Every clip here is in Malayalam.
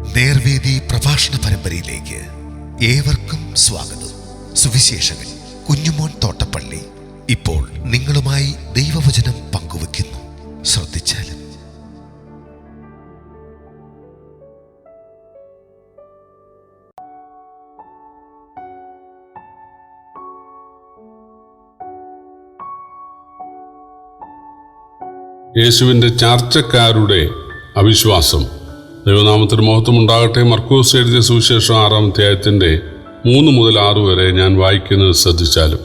നേർവേദി പ്രഭാഷണ പരമ്പരയിലേക്ക് ഏവർക്കും സ്വാഗതം. സുവിശേഷകൻ കുഞ്ഞുമോൻ തോട്ടപ്പള്ളി ഇപ്പോൾ നിങ്ങളുമായി ദൈവവചനം പങ്കുവെക്കുന്നു ശ്രദ്ധിച്ചാലും. യേശുവിന്റെ ചാർച്ചക്കാരുടെ അവിശ്വാസം. ദൈവനാമത്തിന് മഹത്വം ഉണ്ടാകട്ടെ. മർക്കൂസ് എഴുതിയ സുവിശേഷം ആറാം അധ്യായത്തിന്റെ മൂന്ന് മുതൽ ആറ് വരെ ഞാൻ വായിക്കുന്നത് ശ്രദ്ധിച്ചാലും.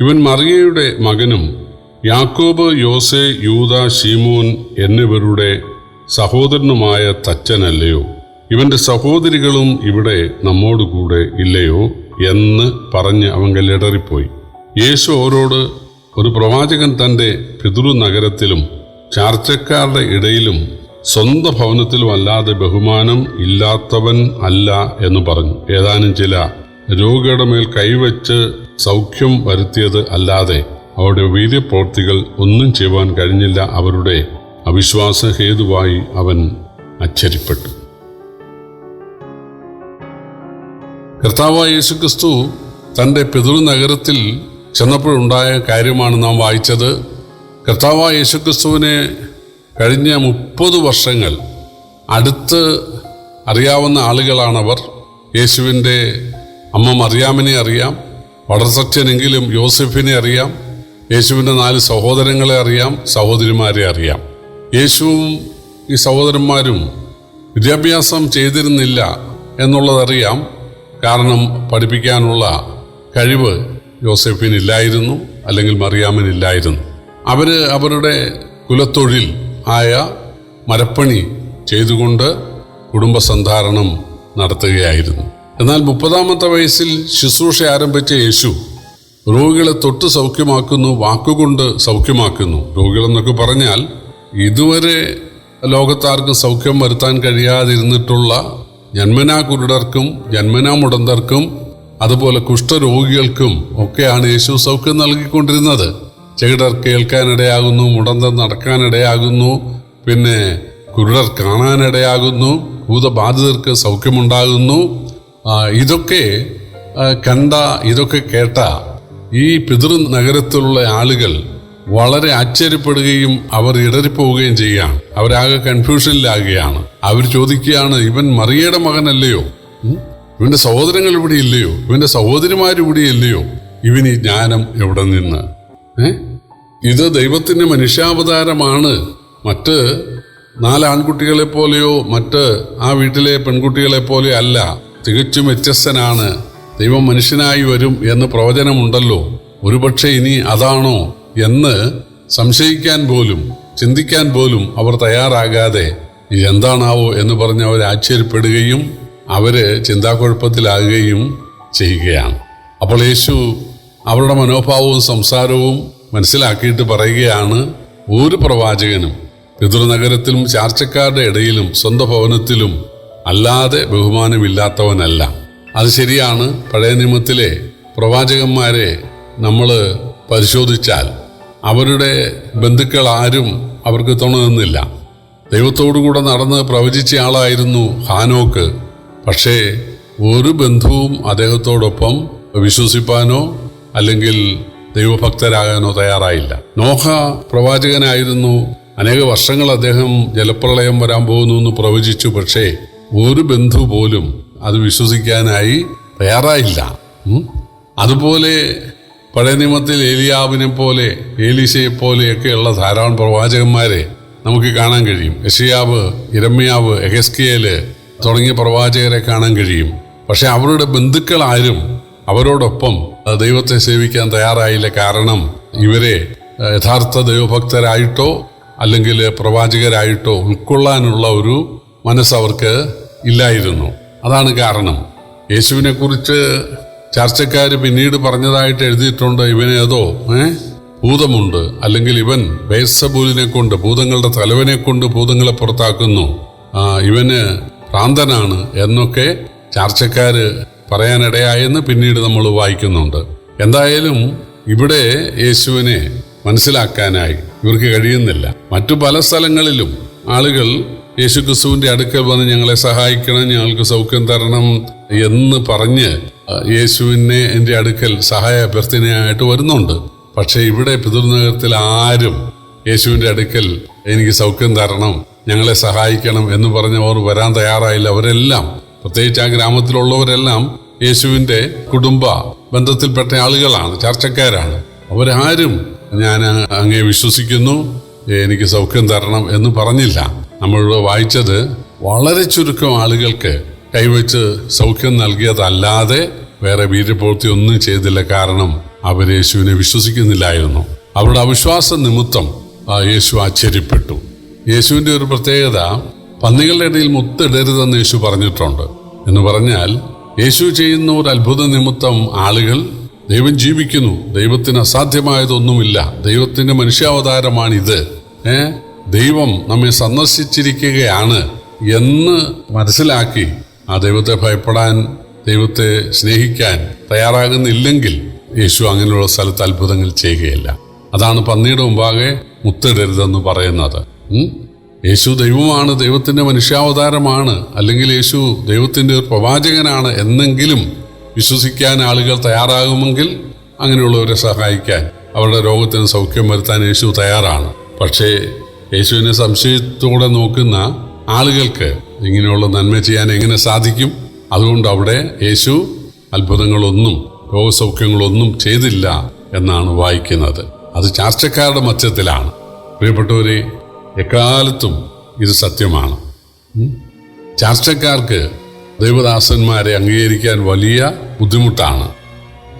ഇവൻ മറിയയുടെ മകനും യാക്കോബ് യോസെ യൂത ഷീമോൻ എന്നിവരുടെ സഹോദരനുമായ തച്ചനല്ലയോ? ഇവന്റെ സഹോദരികളും ഇവിടെ നമ്മോടുകൂടെ ഇല്ലയോ എന്ന് പറഞ്ഞ് അവൻ കല്ലിടറിപ്പോയി. യേശു അവരോട് ഒരു പ്രവാചകൻ തന്റെ പിതൃ നഗരത്തിലും ചാർച്ചക്കാരുടെ ഇടയിലും സ്വന്തം ഭവനത്തിൽ വല്ലാതെ ബഹുമാനം ഇല്ലാത്തവൻ അല്ല എന്ന് പറഞ്ഞു. ഏതാനും ചില രോഗിയുടെ മേൽ കൈവച്ച് സൗഖ്യം വരുത്തിയത് അല്ലാതെ അവരുടെ വീര്യപ്രവൃത്തികൾ ഒന്നും ചെയ്യുവാൻ കഴിഞ്ഞില്ല. അവരുടെ അവിശ്വാസ ഹേതുവായി അവൻ അച്ചരിപ്പെട്ടു. കർത്താവായ യേശുക്രിസ്തു തന്റെ പിതൃനഗരത്തിൽ ചെന്നപ്പോഴുണ്ടായ കാര്യമാണ് നാം വായിച്ചത്. കർത്താവായ യേശുക്രിസ്തുവിനെ കഴിഞ്ഞ മുപ്പത് വർഷങ്ങൾ അടുത്ത് അറിയാവുന്ന ആളുകളാണവർ. യേശുവിന്റെ അമ്മ മറിയാമിനെ അറിയാം വളർച്ചനെങ്കിലും യോസഫിനെ അറിയാം യേശുവിന്റെ നാല് സഹോദരങ്ങളെ അറിയാം സഹോദരിമാരെ അറിയാം. യേശുവും ഈ സഹോദരന്മാരും വിദ്യാഭ്യാസം ചെയ്തിരുന്നില്ല എന്നുള്ളതറിയാം. കാരണം പഠിപ്പിക്കാനുള്ള കഴിവ് യോസഫിനില്ലായിരുന്നു അല്ലെങ്കിൽ മറിയാമിനില്ലായിരുന്നു. അവർ അവരുടെ കുലത്തൊഴിൽ ആയ മരപ്പണി ചെയ്തുകൊണ്ട് കുടുംബസന്ധാരണം നടത്തുകയായിരുന്നു. എന്നാൽ മുപ്പതാമത്തെ വയസ്സിൽ ശുശ്രൂഷ ആരംഭിച്ച യേശു രോഗികളെ തൊട്ട് സൗഖ്യമാക്കുന്നു വാക്കുകൊണ്ട് സൗഖ്യമാക്കുന്നു. രോഗികളെന്നൊക്കെ പറഞ്ഞാൽ ഇതുവരെ ലോകത്താർക്കും സൗഖ്യം വരുത്താൻ കഴിയാതിരുന്നിട്ടുള്ള ജന്മനാ കുരുടർക്കും ജന്മനാ മുടന്തർക്കും അതുപോലെ കുഷ്ഠരോഗികൾക്കും ഒക്കെയാണ് യേശു സൗഖ്യം നൽകിക്കൊണ്ടിരുന്നത്. ചെകിടർ കേൾക്കാനിടയാകുന്നു മുടന്തർ നടക്കാനിടയാകുന്നു പിന്നെ കുരുടർ കാണാനിടയാകുന്നു ഭൂതബാധിതർക്ക് സൗഖ്യമുണ്ടാകുന്നു. ഇതൊക്കെ കണ്ട ഇതൊക്കെ കേട്ട ഈ പിതൃ നഗരത്തിലുള്ള ആളുകൾ വളരെ ആശ്ചര്യപ്പെടുകയും അവർ ഇടറിപ്പോവുകയും ചെയ്യുകയാണ്. അവരാകെ കൺഫ്യൂഷനിലാകുകയാണ്. അവർ ചോദിക്കുകയാണ് ഇവൻ മറിയയുടെ മകനല്ലയോ? ഇവന്റെ സഹോദരങ്ങൾ ഇവിടെ ഇല്ലയോ ഇവന്റെ സഹോദരിമാരിവിടെ ഇല്ലയോ ഇവന് ഈ ജ്ഞാനം എവിടെ നിന്ന്? ഇത് ദൈവത്തിന്റെ മനുഷ്യാവതാരമാണ്. മറ്റ് നാല് ആൺകുട്ടികളെ പോലെയോ മറ്റ് ആ വീട്ടിലെ പെൺകുട്ടികളെ പോലെയോ അല്ല. തികച്ചും വ്യത്യസ്തനാണ്. ദൈവം മനുഷ്യനായി വരും എന്ന് പ്രവചനമുണ്ടല്ലോ. ഒരുപക്ഷെ ഇനി അതാണോ എന്ന് സംശയിക്കാൻ പോലും ചിന്തിക്കാൻ പോലും അവർ തയ്യാറാകാതെ ഇത് എന്താണാവോ എന്ന് പറഞ്ഞ് അവർ ആശ്ചര്യപ്പെടുകയും അവർ ചിന്താക്കുഴപ്പത്തിലാകുകയും ചെയ്യുകയാണ്. അപ്പോൾ യേശു അവരുടെ മനോഭാവവും സംസാരവും മനസ്സിലാക്കിയിട്ട് പറയുകയാണ് ഒരു പ്രവാചകനും. പിതൃനഗരത്തിലും ചാർച്ചക്കാരുടെ ഇടയിലും സ്വന്തം ഭവനത്തിലും അല്ലാതെ ബഹുമാനമില്ലാത്തവനല്ല. അത് ശരിയാണ്. പഴയ നിയമത്തിലെ പ്രവാചകന്മാരെ നമ്മൾ പരിശോധിച്ചാൽ അവരുടെ ബന്ധുക്കൾ ആരും അവർക്ക് തുണ നിന്നില്ല ദൈവത്തോടുകൂടെ നടന്ന് പ്രവചിച്ച ആളായിരുന്നു ഹാനോക്ക്. പക്ഷേ ഒരു ബന്ധുവും അദ്ദേഹത്തോടൊപ്പം വിശ്വസിപ്പാനോ അല്ലെങ്കിൽ ദൈവഭക്തരാകാനോ തയ്യാറായില്ല. നോഹ പ്രവാചകനായിരുന്നു. അനേക വർഷങ്ങൾ അദ്ദേഹം ജലപ്രളയം വരാൻ പോകുന്നു എന്ന് പ്രവചിച്ചു. പക്ഷേ ഒരു ബന്ധു പോലും അത് വിശ്വസിക്കാനായി തയ്യാറായില്ല. അതുപോലെ പഴയ നിയമത്തിൽ ഏലിയാവിനെ പോലെ ഏലീശയെ പോലെയൊക്കെയുള്ള ധാരാളം പ്രവാചകന്മാരെ നമുക്ക് കാണാൻ കഴിയും. യഷിയാവ് ഇരമ്യാവ് എഹസ്കിയേൽ തുടങ്ങിയ പ്രവാചകരെ കാണാൻ കഴിയും. പക്ഷെ അവരുടെ ബന്ധുക്കൾ ആരും അവരോടൊപ്പം ദൈവത്തെ സേവിക്കാൻ തയ്യാറായില്ല കാരണം ഇവരെ യഥാർത്ഥ ദൈവഭക്തരായിട്ടോ അല്ലെങ്കിൽ പ്രവാചകരായിട്ടോ ഉൾക്കൊള്ളാനുള്ള ഒരു മനസ്സവർക്ക് ഇല്ലായിരുന്നു. അതാണ് കാരണം. യേശുവിനെക്കുറിച്ച് ചർച്ചക്കാർ പിന്നീട് പറഞ്ഞതായിട്ട് എഴുതിയിട്ടുണ്ട് ഇവനേതോ ഏ ഭൂതമുണ്ട്. അല്ലെങ്കിൽ ഇവൻ ബേസബൂലിനെ കൊണ്ട് ഭൂതങ്ങളുടെ തലവനെ കൊണ്ട് ഭൂതങ്ങളെ പുറത്താക്കുന്നു. ഇവന് ഭ്രാന്തനാണ് എന്നൊക്കെ ചാർച്ചക്കാര് പറയാനിടയായെന്ന് പിന്നീട് നമ്മൾ വായിക്കുന്നുണ്ട്. എന്തായാലും ഇവിടെ യേശുവിനെ മനസ്സിലാക്കാനായി ഇവർക്ക് കഴിയുന്നില്ല. മറ്റു പല സ്ഥലങ്ങളിലും ആളുകൾ യേശു ക്രിസ്തുവിന്റെ അടുക്കൽ വന്ന് ഞങ്ങളെ സഹായിക്കണം ഞങ്ങൾക്ക് സൗഖ്യം തരണം എന്ന് പറഞ്ഞ് യേശുവിനെ എന്റെ അടുക്കൽ സഹായ അഭ്യർത്ഥനയായിട്ട് വരുന്നുണ്ട്. പക്ഷേ ഇവിടെ പിതൃനഗരത്തിൽ ആരും യേശുവിന്റെ അടുക്കൽ എനിക്ക് സൗഖ്യം തരണം ഞങ്ങളെ സഹായിക്കണം എന്ന് പറഞ്ഞവർ വരാൻ തയ്യാറായില്ല. അവരെല്ലാം പ്രത്യേകിച്ച് ആ ഗ്രാമത്തിലുള്ളവരെല്ലാം യേശുവിന്റെ കുടുംബ ബന്ധത്തിൽപ്പെട്ട ആളുകളാണ് ചർച്ചക്കാരാണ്. അവരാരും ഞാൻ അങ്ങേ വിശ്വസിക്കുന്നു എനിക്ക് സൗഖ്യം തരണം എന്ന് പറഞ്ഞില്ല. നമ്മൾ വായിച്ചത് വളരെ ചുരുക്കം ആളുകൾക്ക് കൈവച്ച് സൗഖ്യം നൽകിയതല്ലാതെ വേറെ വീര്യപ്രവൃത്തി ഒന്നും ചെയ്തില്ല കാരണം അവർ യേശുവിനെ വിശ്വസിക്കുന്നില്ലായിരുന്നു. അവരുടെ അവിശ്വാസ നിമിത്തം യേശു ആശ്ചര്യപ്പെട്ടു. യേശുവിന്റെ ഒരു പ്രത്യേകത പന്നികളുടെ ഇടയിൽ മുത്തിടരുതെന്ന് യേശു പറഞ്ഞിട്ടുണ്ട്. എന്ന് പറഞ്ഞാൽ യേശു ചെയ്യുന്ന ഒരു അത്ഭുത നിമിത്തം ആളുകൾ ദൈവം ജീവിക്കുന്നു. ദൈവത്തിന് അസാധ്യമായതൊന്നുമില്ല. ദൈവത്തിന്റെ മനുഷ്യാവതാരമാണിത്. ഏ? ദൈവം നമ്മെ സന്ദർശിച്ചിരിക്കുകയാണ് എന്ന് മനസ്സിലാക്കി ആ ദൈവത്തെ ഭയപ്പെടാൻ ദൈവത്തെ സ്നേഹിക്കാൻ തയ്യാറാകുന്നില്ലെങ്കിൽ യേശു അങ്ങനെയുള്ള സ്ഥലത്ത് അത്ഭുതങ്ങൾ ചെയ്യുകയില്ല. അതാണ് പന്നിയുടെ മുമ്പാകെ മുത്തിടരുതെന്ന് പറയുന്നത്? യേശു ദൈവമാണ് ദൈവത്തിന്റെ മനുഷ്യാവതാരമാണ് അല്ലെങ്കിൽ യേശു ദൈവത്തിന്റെ ഒരു പ്രവാചകനാണ് എന്നെങ്കിലും വിശ്വസിക്കാൻ ആളുകൾ തയ്യാറാകുമെങ്കിൽ അങ്ങനെയുള്ളവരെ സഹായിക്കാൻ അവരുടെ രോഗത്തിന് സൗഖ്യം വരുത്താൻ യേശു തയ്യാറാണ്. പക്ഷേ യേശുവിനെ സംശയത്തോടെ നോക്കുന്ന ആളുകൾക്ക് ഇങ്ങനെയുള്ള നന്മ ചെയ്യാൻ എങ്ങനെ സാധിക്കും? അതുകൊണ്ട് അവിടെ യേശു അത്ഭുതങ്ങളൊന്നും രോഗസൗഖ്യങ്ങളൊന്നും ചെയ്തില്ല എന്നാണ് വായിക്കുന്നത്. അത് ചാർച്ചക്കാരുടെ മധ്യത്തിലാണ്. പ്രിയപ്പെട്ടവരെ എക്കാലത്തും ഇത് സത്യമാണ്. ചർച്ചക്കാർക്ക് ദൈവദാസന്മാരെ അംഗീകരിക്കാൻ വലിയ ബുദ്ധിമുട്ടാണ്.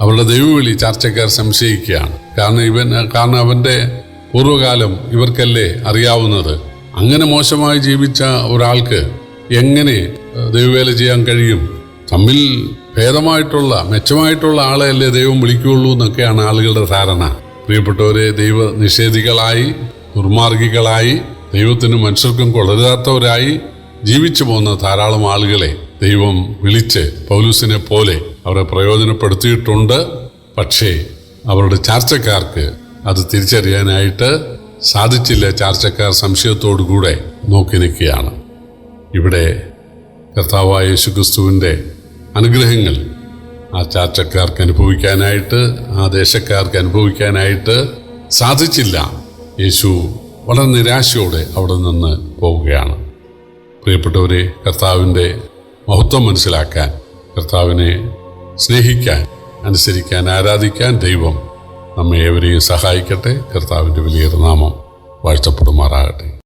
അവരുടെ ദൈവവിളി ചാർച്ചക്കാർ സംശയിക്കുകയാണ്. കാരണം ഇവൻ കാരണം അവന്റെ പൂർവകാലം ഇവർക്കല്ലേ അറിയാവുന്നത്. അങ്ങനെ മോശമായി ജീവിച്ച ഒരാൾക്ക് എങ്ങനെ ദൈവവേല ചെയ്യാൻ കഴിയും? തമ്മിൽ ഭേദമായിട്ടുള്ള മെച്ചമായിട്ടുള്ള ആളെയല്ലേ ദൈവം വിളിക്കുകയുള്ളൂ എന്നൊക്കെയാണ് ആളുകളുടെ ധാരണ. പ്രിയപ്പെട്ടവരെ ദൈവ നിഷേധികളായി ദുർമാർഗികളായി ദൈവത്തിനും മനുഷ്യർക്കും കൊള്ളരുതാത്തവരായി ജീവിച്ചു പോകുന്ന ധാരാളം ആളുകളെ ദൈവം വിളിച്ച് പൗലൂസിനെ പോലെ അവരെ പ്രയോജനപ്പെടുത്തിയിട്ടുണ്ട്. പക്ഷേ അവരുടെ ചാർച്ചക്കാർക്ക് അത് തിരിച്ചറിയാനായിട്ട് സാധിച്ചില്ല. ചാർച്ചക്കാർ സംശയത്തോടുകൂടെ നോക്കി നിൽക്കുകയാണ്. ഇവിടെ കർത്താവായ യേശുക്രിസ്തുവിന്റെ അനുഗ്രഹങ്ങൾ ആ ചാർച്ചക്കാർക്ക് അനുഭവിക്കാനായിട്ട് ആ ദേശക്കാർക്ക് അനുഭവിക്കാനായിട്ട് സാധിച്ചില്ല. യേശു വളരെ നിരാശയോടെ അവിടെ നിന്ന് പോവുകയാണ്. പ്രിയപ്പെട്ടവരെ കർത്താവിന്റെ മഹത്വം മനസ്സിലാക്കാൻ കർത്താവിനെ സ്നേഹിക്കാൻ അനുസരിക്കാൻ ആരാധിക്കാൻ ദൈവം നമ്മെ ഏവരെയും സഹായിക്കട്ടെ. കർത്താവിന്റെ വലിയ നാമം വാഴ്ത്തപ്പെടുമാറാകട്ടെ.